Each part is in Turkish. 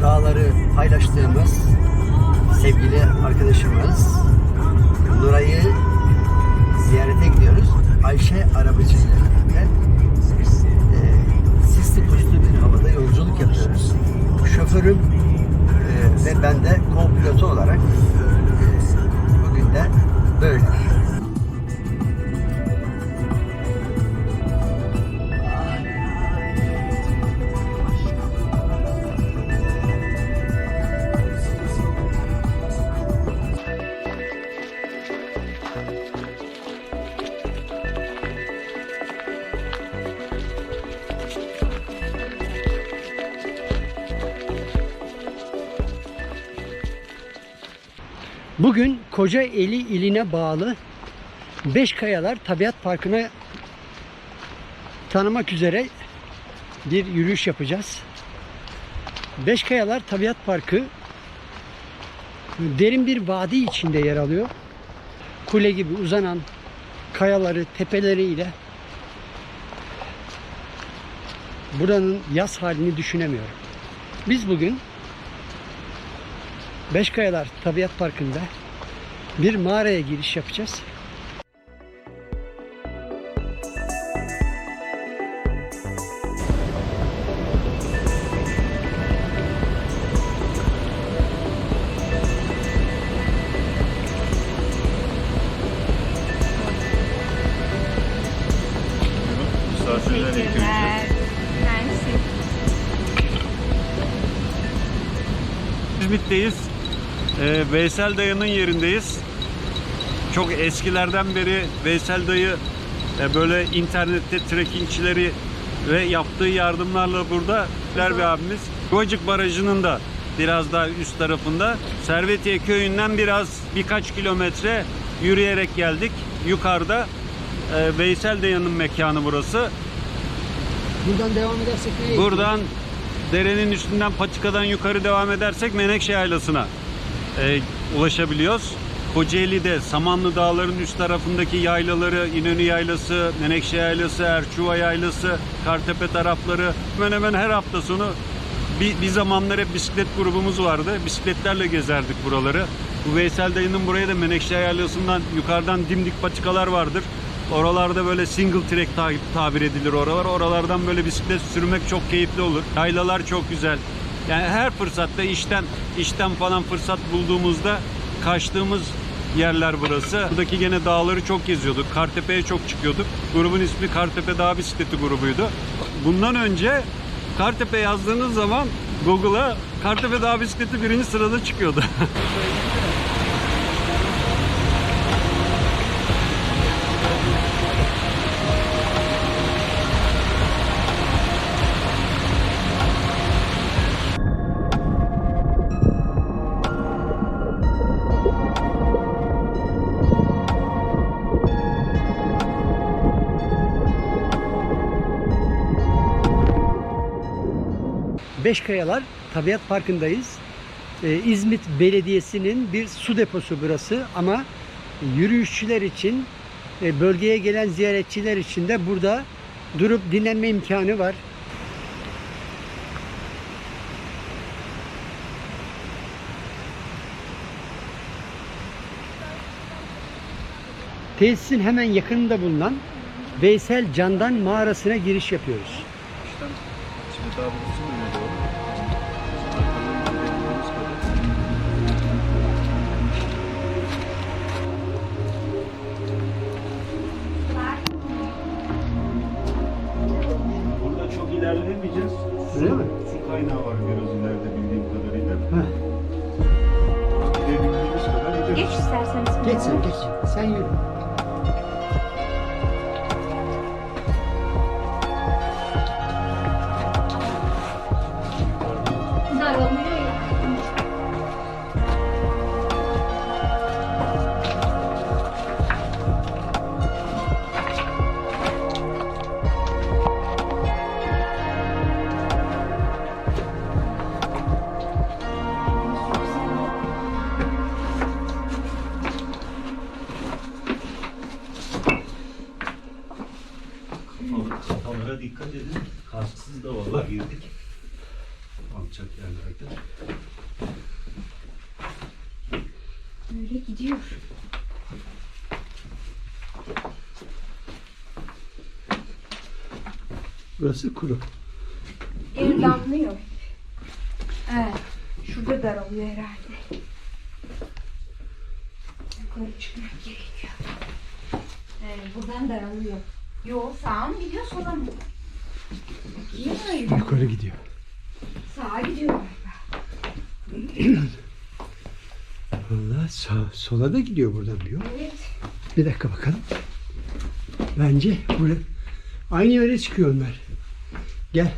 dağları paylaştığımız sevgili arkadaşımız Nuray'ı ziyarete gidiyoruz. Ayşe Arabacı ile birlikte e, sisli puslu bir havada yolculuk yapıyoruz. Şoförüm e, ve ben de co-pilotu olarak e, bugün de böyle. Bugün Kocaeli iline bağlı Beşkayalar Tabiat Parkı'na tanımak üzere bir yürüyüş yapacağız. Beşkayalar Tabiat Parkı derin bir vadi içinde yer alıyor. Kule gibi uzanan kayaları, tepeleriyle buranın yaz halini düşünemiyorum. Biz bugün Beşkayalar Tabiat Parkı'nda bir mağaraya giriş yapacağız. İzmit'teyiz. Ee, Veysel dayının yerindeyiz. Çok eskilerden beri Veysel dayı e, böyle internette trekkingçileri ve yaptığı yardımlarla burada der bir abimiz. Yuvacık Barajı'nın da biraz daha üst tarafında Servetiye köyünden biraz birkaç kilometre yürüyerek geldik. Yukarıda e, Veysel dayının mekanı burası. Buradan devam edersek nereye Buradan derenin üstünden patikadan yukarı devam edersek Menekşe Yaylası'na e, ulaşabiliyoruz. Kocaeli'de Samanlı Dağları'nın üst tarafındaki yaylaları, İnönü Yaylası, Menekşe Yaylası, Erçuva Yaylası, Kartepe tarafları hemen hemen her hafta sonu bir, bir zamanlar hep bisiklet grubumuz vardı. Bisikletlerle gezerdik buraları. Bu Veysel dayının buraya da Menekşe Yaylası'ndan yukarıdan dimdik patikalar vardır. Oralarda böyle single track ta- tabir edilir oralar. Oralardan böyle bisiklet sürmek çok keyifli olur. Yaylalar çok güzel. Yani her fırsatta işten işten falan fırsat bulduğumuzda kaçtığımız yerler burası. Buradaki gene dağları çok geziyorduk. Kartepe'ye çok çıkıyorduk. Grubun ismi Kartepe Dağ Bisikleti grubuydu. Bundan önce Kartepe yazdığınız zaman Google'a Kartepe Dağ Bisikleti birinci sırada çıkıyordu. Beşkayalar Tabiat Parkı'ndayız. Ee, İzmit Belediyesi'nin bir su deposu burası ama yürüyüşçüler için, e, bölgeye gelen ziyaretçiler için de burada durup dinlenme imkanı var. Tesisin hemen yakınında bulunan Veysel Candan mağarasına giriş yapıyoruz. İşte şimdi daha kaynağı var biraz ileride bildiğim kadarıyla. Heh. Gidebildiğimiz kadar Geç gideriz. isterseniz. Geç sen geç. Sen yürü. Burası kuru. El damlıyor. Evet. Şurada daralıyor herhalde. Yukarı çıkmak gerekiyor. Evet, buradan daralıyor. Yo sağa mı gidiyor sola mı? Bakayım mı? Yukarı gidiyor. Sağa gidiyor galiba. Valla sağ, sola da gidiyor buradan diyor. Evet. Bir dakika bakalım. Bence buraya aynı yere çıkıyor onlar. Gel.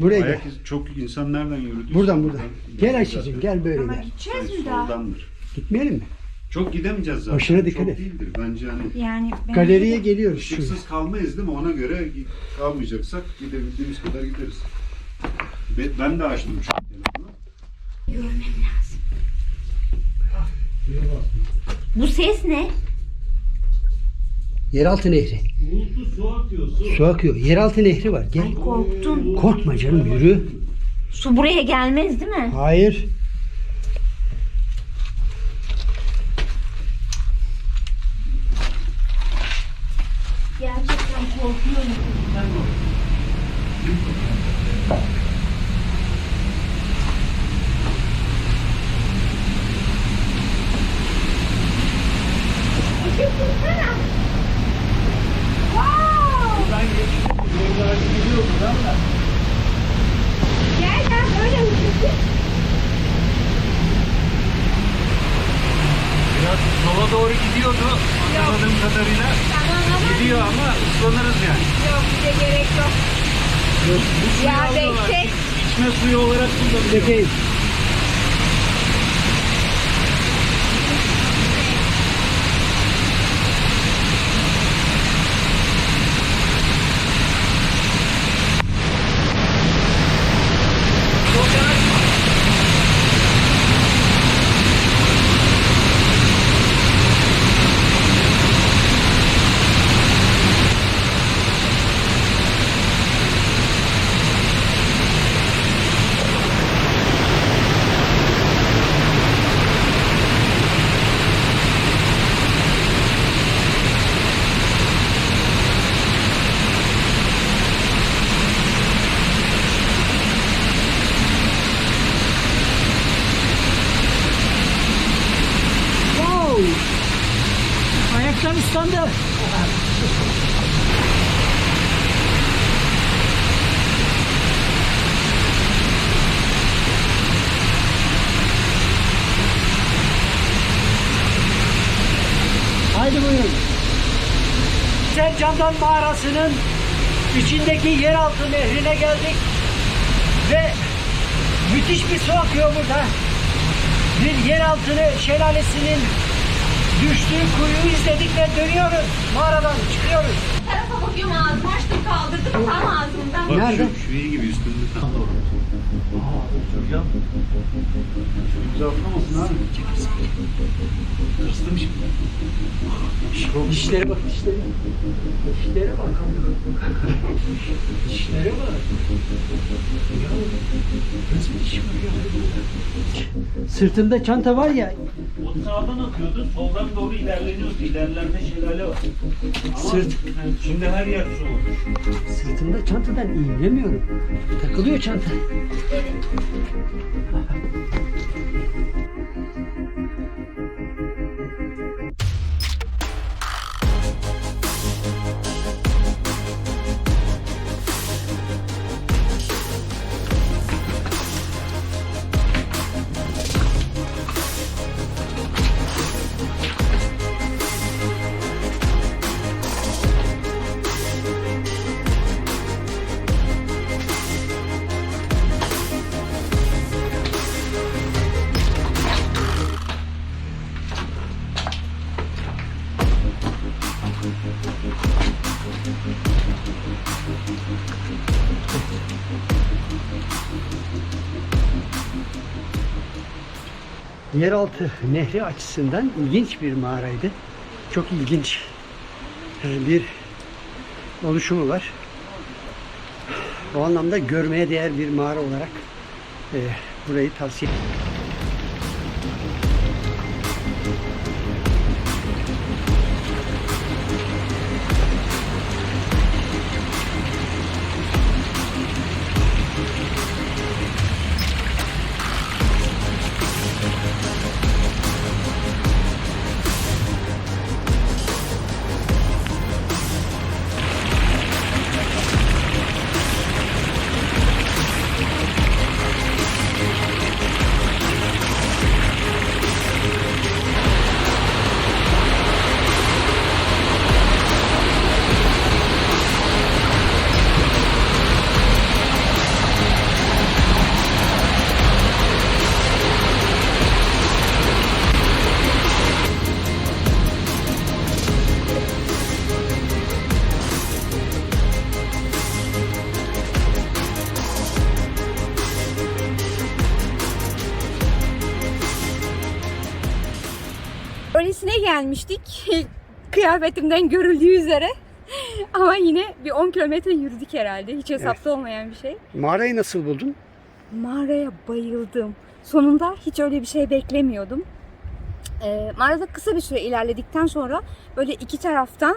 Buraya gel. Ayak izi çok insan nereden yürüdü? Buradan buradan. Gel Ayşe'cim gel böyle Ama gel. gideceğiz mi daha? Soldandır. Gitmeyelim mi? Çok gidemeyeceğiz zaten. Başına dikkat çok et. değildir. Bence hani Yani ben Galeriye geliyoruz şuraya. ışıksız kalmayız değil mi? Ona göre kalmayacaksak gidebildiğimiz kadar gideriz. Be- Ben de açtım çünkü telefonu. görmem lazım. Bu ses ne? Yeraltı nehri. Bulutlu su akıyor su. Su akıyor. Yeraltı nehri var. Gel. Ay korktum. Korkma canım yürü. Su buraya gelmez değil mi? Hayır. Gel gel böyle hızlı. Biraz sola doğru gidiyordu hatırladığım kadarıyla. Tamam ama Gidiyor ama ıslanırız yani. yok bize gerek yok. Bu suyu Ya alıyorlar. bekle. İç- İçme suyu olarak kullanılıyor. Sercandan mağarasının içindeki yeraltı nehrine geldik. Ve müthiş bir su akıyor burada. Bir yeraltı şelalesinin düştüğü kuyuyu izledik ve dönüyoruz. Mağaradan çıkıyoruz. Bakıyorum ağzımı açtım kaldırdım tam ağzımdan. Bak Nerede? şu, şu iyi gibi üstünde tam. Hocam. Çok güzel atlamasın abi. Kıstım şimdi. Dişlere bak dişlere. Dişlere bak. dişlere bak. Ya nasıl diş var ya? Sırtında çanta var ya. O sağdan akıyordu, soldan doğru ilerleniyordu. İlerlerde şelale var. Ama Sırt. Şimdi her yer su olmuş. Sırtımda çantadan iyilemiyorum. Takılıyor çanta. Yeraltı nehri açısından ilginç bir mağaraydı. Çok ilginç e, bir oluşumu var. O anlamda görmeye değer bir mağara olarak e, burayı tavsiye ederim. Gelmiştik. Kıyafetimden görüldüğü üzere. Ama yine bir 10 kilometre yürüdük herhalde. Hiç hesapta olmayan bir şey. Mağarayı nasıl buldun? Mağaraya bayıldım. Sonunda hiç öyle bir şey beklemiyordum. Ee, mağarada kısa bir süre ilerledikten sonra böyle iki taraftan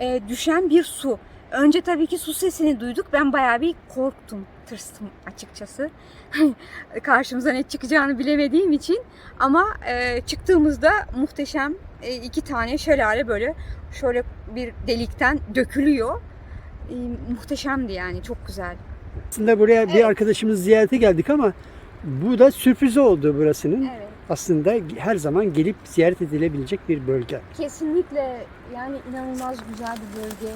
e, düşen bir su. Önce tabii ki su sesini duyduk. Ben bayağı bir korktum, tırstım açıkçası. Karşımıza ne çıkacağını bilemediğim için. Ama e, çıktığımızda muhteşem e, iki tane şelale böyle şöyle bir delikten dökülüyor. E, muhteşemdi yani, çok güzel. Aslında buraya bir Evet. arkadaşımız ziyarete geldik ama bu da sürpriz oldu burasının. Evet. Aslında her zaman gelip ziyaret edilebilecek bir bölge. Kesinlikle yani inanılmaz güzel bir bölge.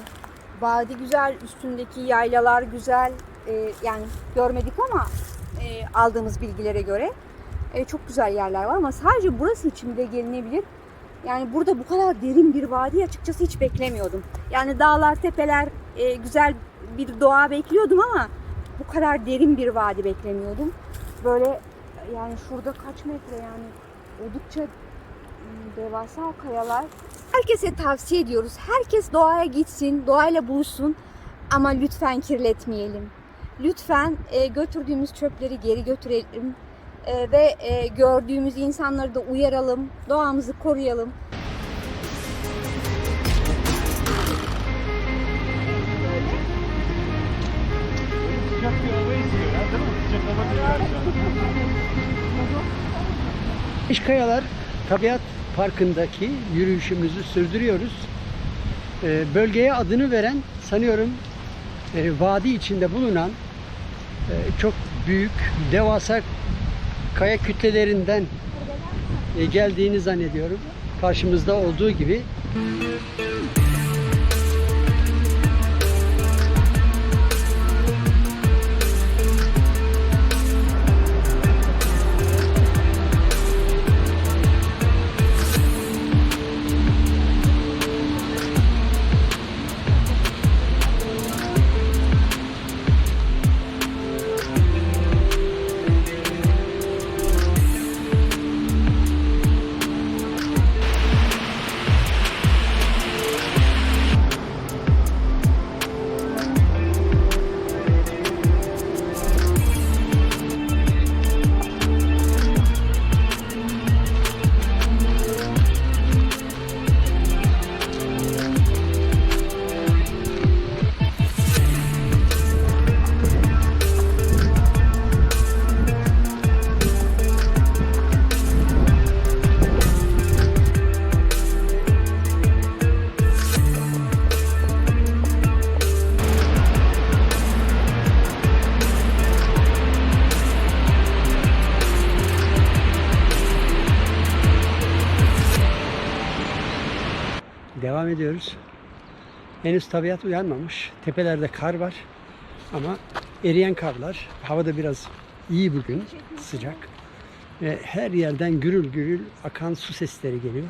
Vadi güzel, üstündeki yaylalar güzel. Ee, yani görmedik ama e, aldığımız bilgilere göre e, çok güzel yerler var ama sadece burası için de gelinebilir. Yani burada bu kadar derin bir vadi açıkçası hiç beklemiyordum. Yani dağlar, tepeler, e, güzel bir doğa bekliyordum ama bu kadar derin bir vadi beklemiyordum. Böyle yani şurada kaç metre yani oldukça Hmm, devasa kayalar. Herkese tavsiye ediyoruz. Herkes doğaya gitsin, doğayla buluşsun ama lütfen kirletmeyelim. Lütfen e, götürdüğümüz çöpleri geri götürelim E, ve e, gördüğümüz insanları da uyaralım, doğamızı koruyalım. Sıcak bir Tabiat Parkı'ndaki yürüyüşümüzü sürdürüyoruz. Ee, bölgeye adını veren sanıyorum e, vadi içinde bulunan e, çok büyük devasa kaya kütlelerinden e, geldiğini zannediyorum. Karşımızda olduğu gibi. Devam ediyoruz. Henüz tabiat uyanmamış. Tepelerde kar var. Ama eriyen karlar. Hava da biraz iyi bugün. Sıcak. Ve her yerden gürül gürül akan su sesleri geliyor.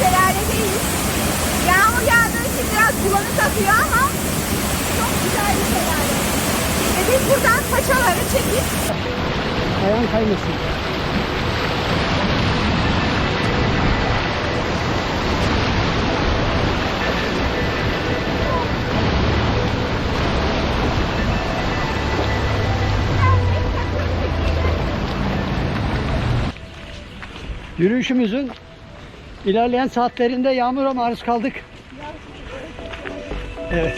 Şelaledeyiz. Yağmur yağdığı için biraz bulanık akıyor ama çok güzel bir şelale. Ve biz buradan paçaları çekip Ayağın kaymasın. Yürüyüşümüzün ilerleyen saatlerinde yağmura maruz kaldık. Evet.